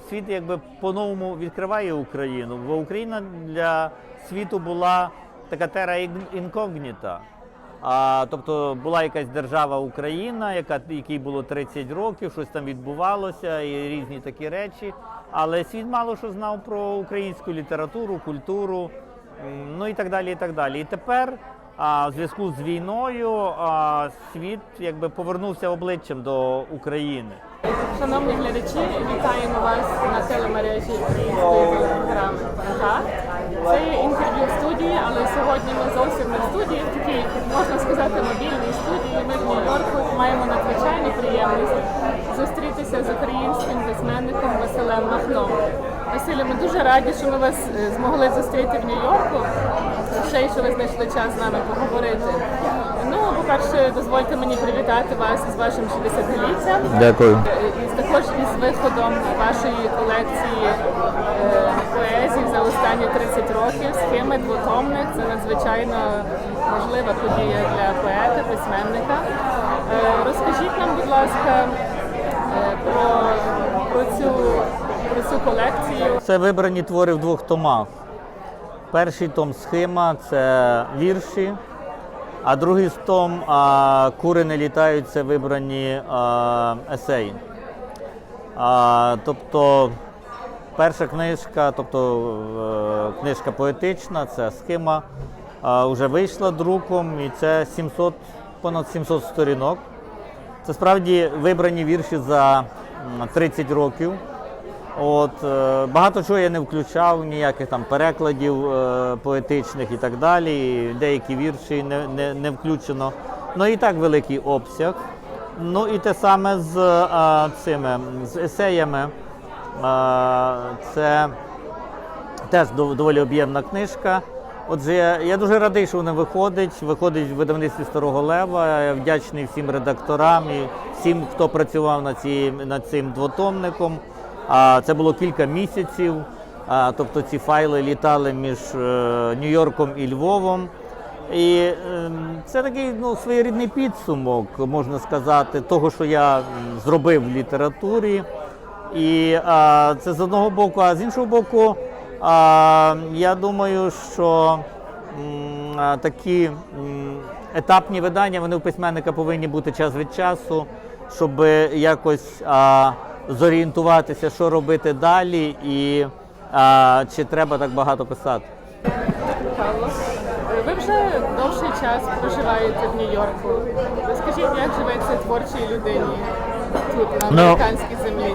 Світ якби по-новому відкриває Україну, бо Україна для світу була така тера інкогніта. А, тобто була якась держава Україна, яка, якій було 30 років, щось там відбувалося, і різні такі речі. Але світ мало що знав про українську літературу, культуру, ну і так далі. І так далі. І тепер, в зв'язку з війною, світ якби повернувся обличчям до України. Шановні глядачі, вітаємо вас на телемережі української Контакт. Це інтерв'ю в студії, але сьогодні ми зовсім не в студії, в такій, можна сказати, мобільній студії. Ми в Нью-Йорку маємо надзвичайну приємність зустрітися з українським письменником Василем Махном. Василю, ми дуже раді, що ми вас е, змогли зустріти в Нью-Йорку. Ще й що ви знайшли час з нами поговорити. Ну, по-перше, дозвольте мені привітати вас з вашим 60-літтям. Дякую. І також із виходом вашої колекції е, поезій за останні 30 років схеми двотомник. Це надзвичайно важлива подія для поета, письменника. Е, розкажіть нам, будь ласка, е, про, про, цю, про цю колекцію. Це вибрані твори в двох томах. Перший том схема це вірші, а другий том Кури не літають це вибрані есеї. Тобто перша книжка, тобто е, книжка поетична, це схема, вже вийшла друком, і це 700, понад 700 сторінок. Це справді вибрані вірші за 30 років. От, е, багато чого я не включав, ніяких там перекладів е, поетичних і так далі. Деякі вірші не, не, не включено. Ну і так великий обсяг. Ну і те саме з е, цими з есеями. Е, це теж доволі об'ємна книжка. Отже, я, я дуже радий, що вона виходить. Виходить в видавництві Старого Лева. Я вдячний всім редакторам і всім, хто працював над, ці, над цим двотомником. Це було кілька місяців. Тобто ці файли літали між е, Нью-Йорком і Львовом. І ем, це такий ну, своєрідний підсумок, можна сказати, того, що я зробив в літературі. І а, це з одного боку, а з іншого боку, а, я думаю, що а, такі етапні видання вони у письменника повинні бути час від часу, щоб якось а, зорієнтуватися, що робити далі, і а, чи треба так багато писати. Павло, ви вже довший час проживаєте в Нью-Йорку. Розкажіть, як живеться творчій людині тут, на Ну, американській землі?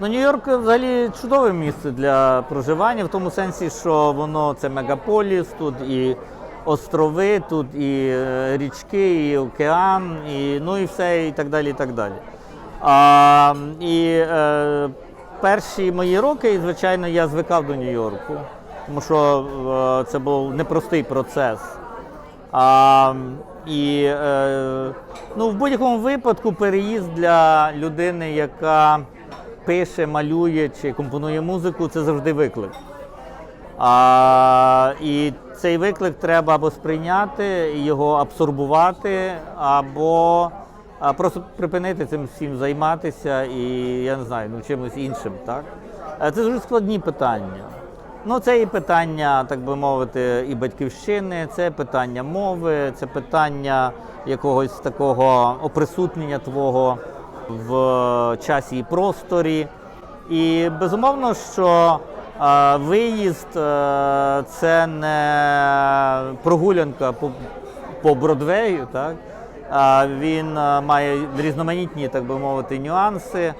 Ну, Нью-Йорк взагалі чудове місце для проживання, в тому сенсі, що воно це мегаполіс, тут і острови, тут і е, річки, і океан, і ну і все, і так далі. І так далі. А, і е, перші мої роки, звичайно, я звикав до Нью-Йорку, тому що е, це був непростий процес. А, і е, ну, в будь-якому випадку переїзд для людини, яка пише, малює чи компонує музику, це завжди виклик. А, і цей виклик треба або сприйняти, його абсорбувати, або а, просто припинити цим всім займатися і я не знаю, ну чимось іншим. Так? Е, Це дуже складні питання. Ну, це і питання, так би мовити, і батьківщини, це питання мови, це питання якогось такого оприсутнення твого в часі і просторі. І безумовно, що е, виїзд е, це не прогулянка по, по Бродвею, так? Він має різноманітні, так би мовити, нюанси.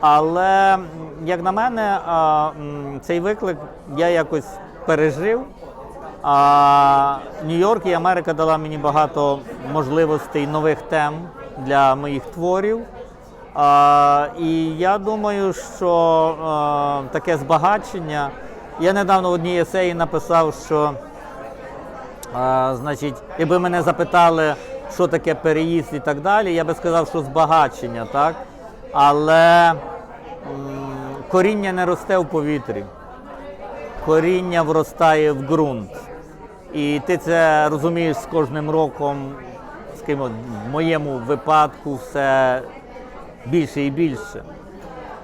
Але, як на мене, цей виклик я якось пережив. Нью-Йорк і Америка дала мені багато можливостей нових тем для моїх творів. І я думаю, що таке збагачення. Я недавно в одній есеї написав, що значить, якби мене запитали, що таке переїзд і так далі, я би сказав, що збагачення, так? Але м, коріння не росте в повітрі, коріння вростає в ґрунт. І ти це розумієш з кожним роком, скажімо, в моєму випадку все більше і більше.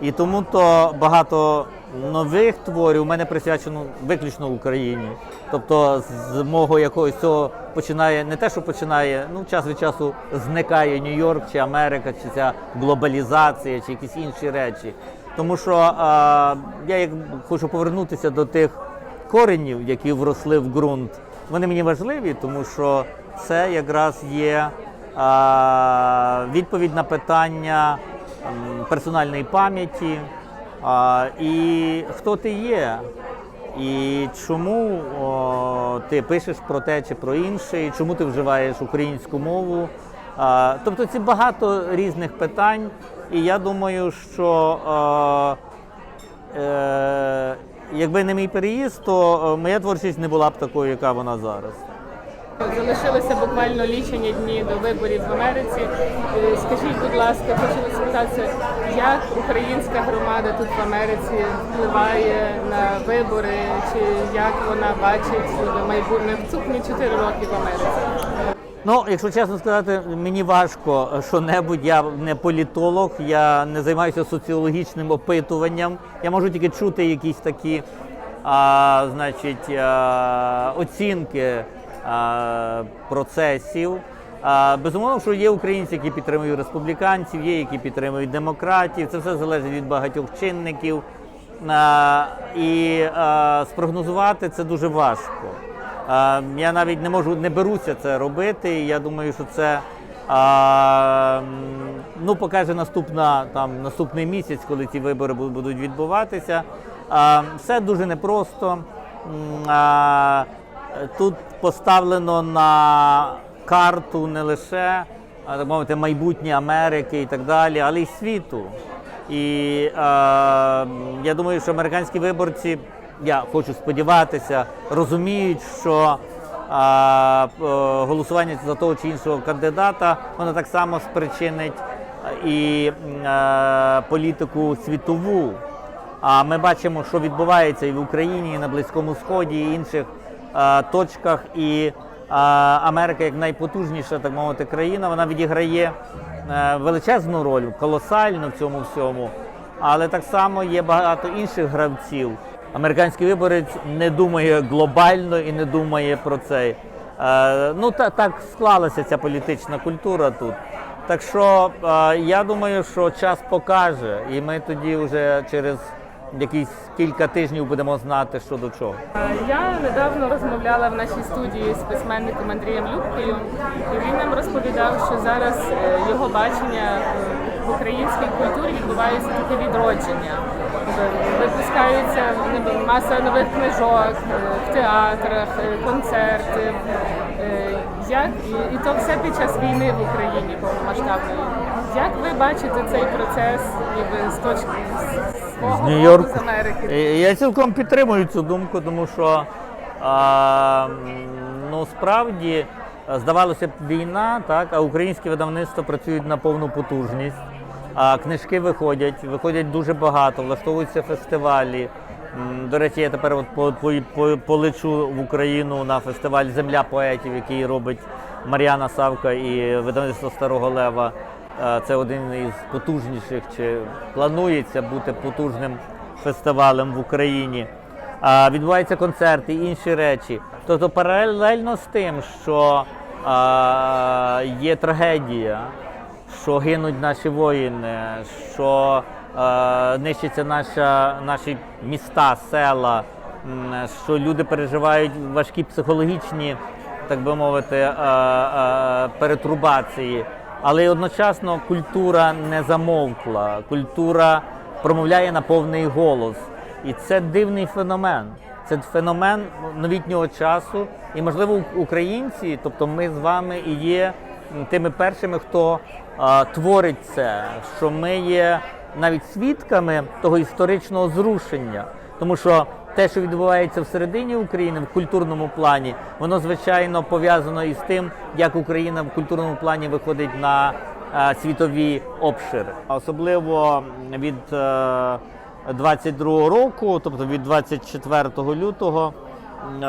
І тому то багато нових творів у мене присвячено виключно Україні. Тобто з мого якогось цього починає не те, що починає, ну час від часу зникає Нью-Йорк чи Америка, чи ця глобалізація, чи якісь інші речі. Тому що а, я як хочу повернутися до тих коренів, які вросли в ґрунт. Вони мені важливі, тому що це якраз є а, відповідь на питання персональної пам'яті. А, і хто ти є, і чому о, ти пишеш про те чи про інше, і чому ти вживаєш українську мову. А, тобто це багато різних питань, і я думаю, що е, е, якби не мій переїзд, то моя творчість не була б такою, яка вона зараз. Залишилося буквально лічені дні до виборів в Америці. Е, Скажіть, будь ласка, хочу спитатися, як українська громада тут в Америці впливає на вибори, чи як вона бачить майбутнє наступні 4 роки в Америці? Ну, якщо чесно сказати, мені важко що-небудь. Я не політолог, я не займаюся соціологічним опитуванням. Я можу тільки чути якісь такі, а, значить, а, оцінки а, процесів. Безумовно, що є українці, які підтримують республіканців, є які підтримують демократів. Це все залежить від багатьох чинників. І спрогнозувати це дуже важко. Я навіть не можу, не беруся це робити. Я думаю, що це ну, покаже наступна, там, наступний місяць, коли ці вибори будуть відбуватися. Все дуже непросто. Тут поставлено на карту не лише а, так мовити, майбутнє Америки і так далі, але й світу. І е, я думаю, що американські виборці, я хочу сподіватися, розуміють, що е, голосування за того чи іншого кандидата воно так само спричинить і е, політику світову. А ми бачимо, що відбувається і в Україні, і на Близькому Сході, і інших е, точках. І Америка, як найпотужніша, так мовити, країна, вона відіграє е, величезну роль, колосальну в цьому всьому. Але так само є багато інших гравців. Американський виборець не думає глобально і не думає про це. Е, ну та, так склалася ця політична культура тут. Так що е, я думаю, що час покаже, і ми тоді вже через якісь кілька тижнів будемо знати, що до чого. Е, Я недавно розмовляла в нашій студії з письменником Андрієм Любкою, і він нам розповідав, що зараз е, його бачення е, в українській культурі відбувається таке відродження. Тобто Випускаються маса нових книжок в театрах, концерти. Як і, і то все під час війни в Україні повномасштабної. Як ви бачите цей процес ніби з точки з Нью-Йорку. Е, Я цілком підтримую цю думку, тому що а, ну справді здавалося б війна, так, а українські видавництва працюють на повну потужність. А книжки виходять, виходять дуже багато, влаштовуються фестивалі. До речі, я тепер от по- по- по- полечу в Україну на фестиваль Земля поетів, який робить Мар'яна Савка і видавництво Старого Лева. Це один із потужніших, чи планується бути потужним фестивалем в Україні. Відбуваються концерти, інші речі. Тобто паралельно з тим, що є трагедія, що гинуть наші воїни, що нищаться наша, наші міста, села, що люди переживають важкі психологічні, так би мовити, перетрубації. Але й одночасно культура не замовкла, культура промовляє на повний голос. І це дивний феномен. Це феномен новітнього часу. І, можливо, українці, тобто ми з вами і є тими першими, хто а, творить це, що ми є навіть свідками того історичного зрушення. Тому що те, що відбувається всередині України в культурному плані, воно звичайно пов'язано із тим, як Україна в культурному плані виходить на е, світові обшири. Особливо від е, 22 року, тобто від 24 лютого, е,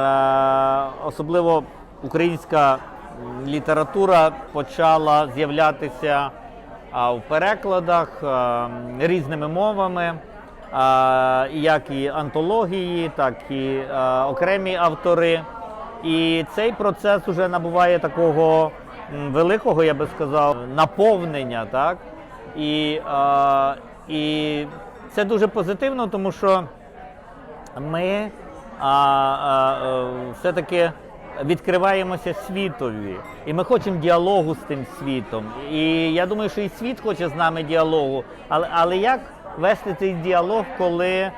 особливо українська література почала з'являтися в перекладах е, різними мовами, е, як і антології, так і окремі автори. І цей процес вже набуває такого великого, я би сказав, наповнення. Так? І, і це дуже позитивно, тому що ми все-таки відкриваємося світові, і ми хочемо діалогу з тим світом. І я думаю, що і світ хоче з нами діалогу. Але, але як вести цей діалог, коли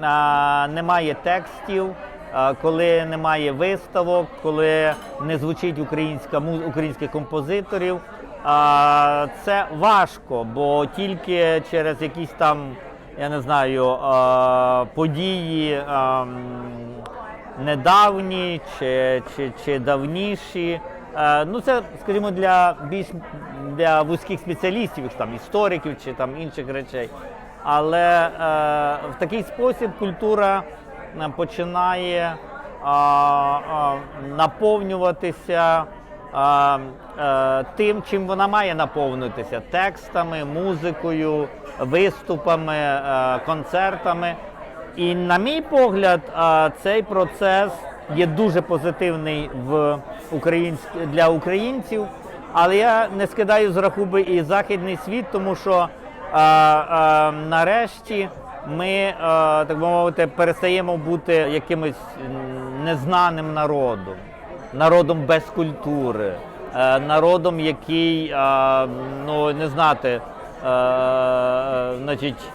а, немає текстів, а, коли немає виставок, коли не звучить українська українських композиторів? А, це важко, бо тільки через якісь там я не знаю, е, події ем, недавні чи, чи, чи давніші. Е, Ну, це, скажімо, для більш для вузьких спеціалістів, там, істориків чи там інших речей. Але е, в такий спосіб культура е, починає а, наповнюватися е, тим, чим вона має наповнитися текстами, музикою, виступами, е, концертами. І, на мій погляд, цей процес є дуже позитивний в українськ... для українців. Але я не скидаю з рахуби і західний світ, тому що нарешті ми, а, так би мовити, перестаємо бути якимось незнаним народом, народом без культури, е, народом, який, а, ну не знати, е, значить,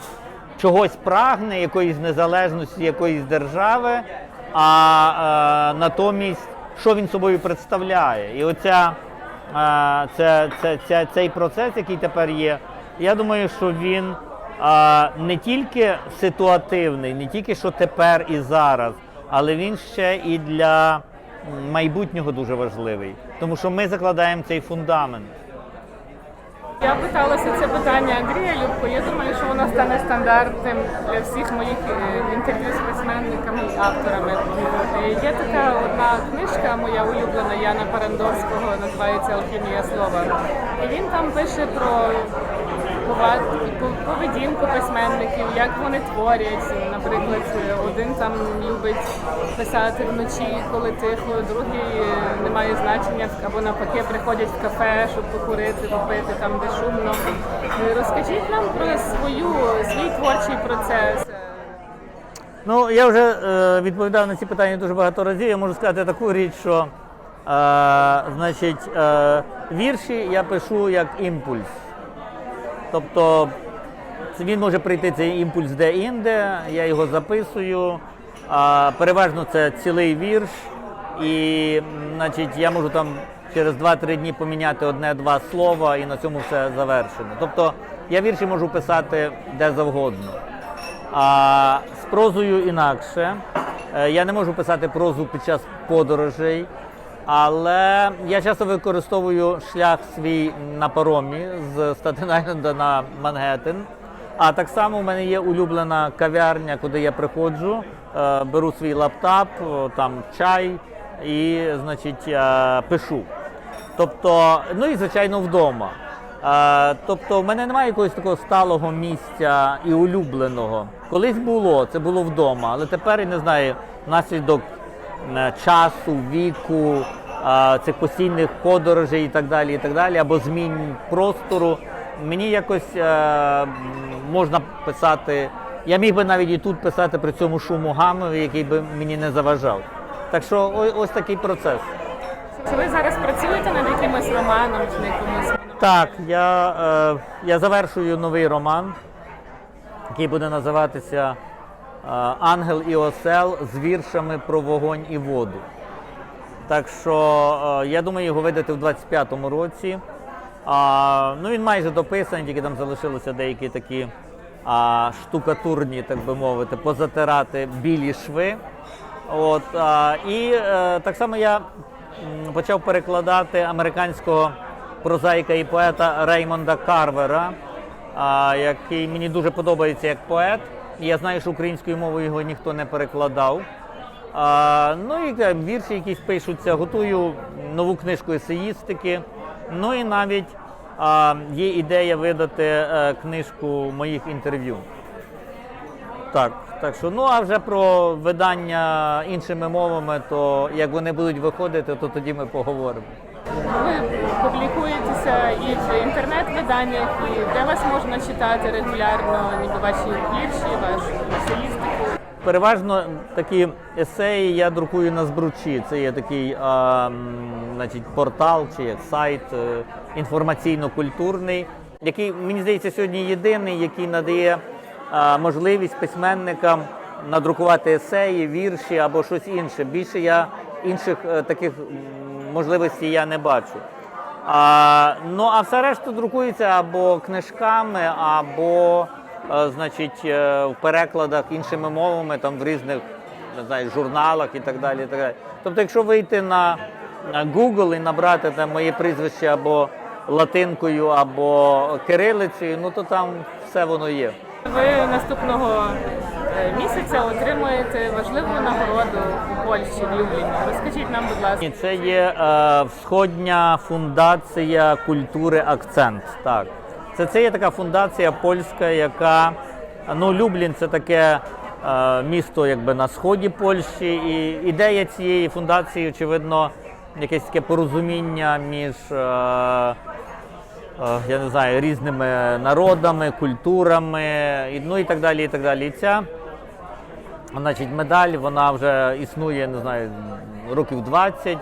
чогось прагне, якоїсь незалежності якоїсь держави, а е, натомість, що він собою представляє. І оця, е, це, це, це, цей процес, який тепер є, я думаю, що він е, не тільки ситуативний, не тільки що тепер і зараз, але він ще і для майбутнього дуже важливий, тому що ми закладаємо цей фундамент. Я питалася це питання Андрія Любко. Я думаю, що воно стане стандартним для всіх моїх е, інтерв'ю з письменниками і авторами. Е, Є така одна книжка, моя улюблена Яна Парандовського, називається Алхімія слова. І він там пише про поведінку письменників, як вони творять. Наприклад, один там любить писати вночі, коли тихо, другий не має значення або навпаки приходять в кафе, щоб покурити, попити там, де шумно. Е, Розкажіть нам про свою свій творчий процес. Ну, я вже е, відповідав на ці питання дуже багато разів. Я можу сказати таку річ, що е, значить, е, вірші я пишу як імпульс. Тобто він може прийти цей імпульс де-інде, я його записую. Переважно це цілий вірш, і значить, я можу там через 2-3 дні поміняти одне-два слова і на цьому все завершено. Тобто я вірші можу писати де завгодно. А з прозою інакше. Е, Я не можу писати прозу під час подорожей, але я часто використовую шлях свій на паромі з Статен-Айленда на Мангеттен. А так само в мене є улюблена кав'ярня, куди я приходжу, е, беру свій лаптап, там чай і, значить, е, пишу. Тобто, ну і звичайно вдома. Е, тобто, в мене немає якогось такого сталого місця і улюбленого. Колись було, це було вдома, але тепер я не знаю, внаслідок е, часу, віку, е, цих постійних подорожей і так далі, і так далі, або змін простору. Мені якось е, можна писати. Я міг би навіть і тут писати при цьому шуму гамові, який би мені не заважав. Так що о- ось такий процес. Чи ви зараз працюєте над якимось романом чи на якомусь Так, я, е, я завершую новий роман, який буде називатися е, Ангел і осел з віршами про вогонь і воду. Так що е, я думаю його видати в 25-му році. А, ну, він майже дописаний, тільки там залишилися деякі такі а, штукатурні, так би мовити, позатирати білі шви. От, а, і е, так само я почав перекладати американського прозаїка і поета Реймонда Карвера, а, який мені дуже подобається як поет. Я знаю, що українською мовою його ніхто не перекладав. А, ну і е, вірші якісь пишуться, готую нову книжку есеїстики. Ну і навіть а, є ідея видати е, книжку моїх інтерв'ю. Так, так що, ну а вже про видання іншими мовами, то як вони будуть виходити, то тоді ми поговоримо. Ви публікуєтеся і в інтернет-виданнях, і де вас можна читати регулярно, ніби ваші вірші, вашу есеїстику. Переважно такі есеї я друкую на збручі. Це є такий а, значить, портал чи як сайт е, інформаційно-культурний, який, мені здається, сьогодні єдиний, який надає а, можливість письменникам надрукувати есеї, вірші або щось інше. Більше я інших е, таких м, можливостей я не бачу. А, ну а все решта друкується або книжками, або е, значить, е, в перекладах іншими мовами, там в різних не знаю, журналах і так далі. І так далі. Тобто, якщо вийти на Google і набрати там моє прізвище або латинкою, або кирилицею, ну то там все воно є. Ви наступного місяця отримуєте важливу нагороду у Польщі в Любліні. Розкажіть нам, будь ласка. Це є е, Всходня фундація культури Акцент. Так. Це, це є така фундація польська, яка ну, Люблін це таке е, місто якби на сході Польщі. І ідея цієї фундації, очевидно, якесь таке порозуміння між. Е, е, я не знаю, різними народами, культурами, ну і так далі. І так далі. І ця Значить, медаль вона вже існує, не знаю, років 20.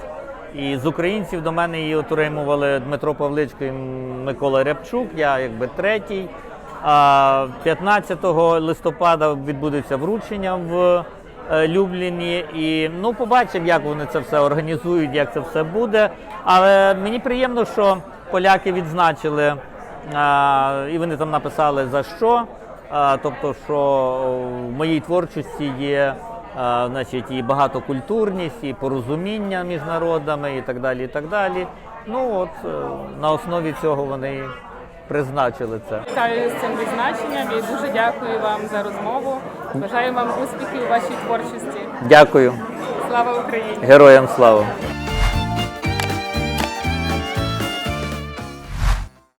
І з українців до мене її отримували Дмитро Павличко і Микола Рябчук, я якби третій. А 15 листопада відбудеться вручення в е, Любліні. І ну, побачимо, як вони це все організують, як це все буде. Але мені приємно, що поляки відзначили, і вони там написали за що. Тобто, що в моїй творчості є значить, і багатокультурність, і порозуміння між народами, і так далі. І так далі. Ну от е, на основі цього вони призначили це. Вітаю з цим відзначенням і дуже дякую вам за розмову. Бажаю вам успіхів у вашій творчості. Дякую, Слава Україні! героям слава!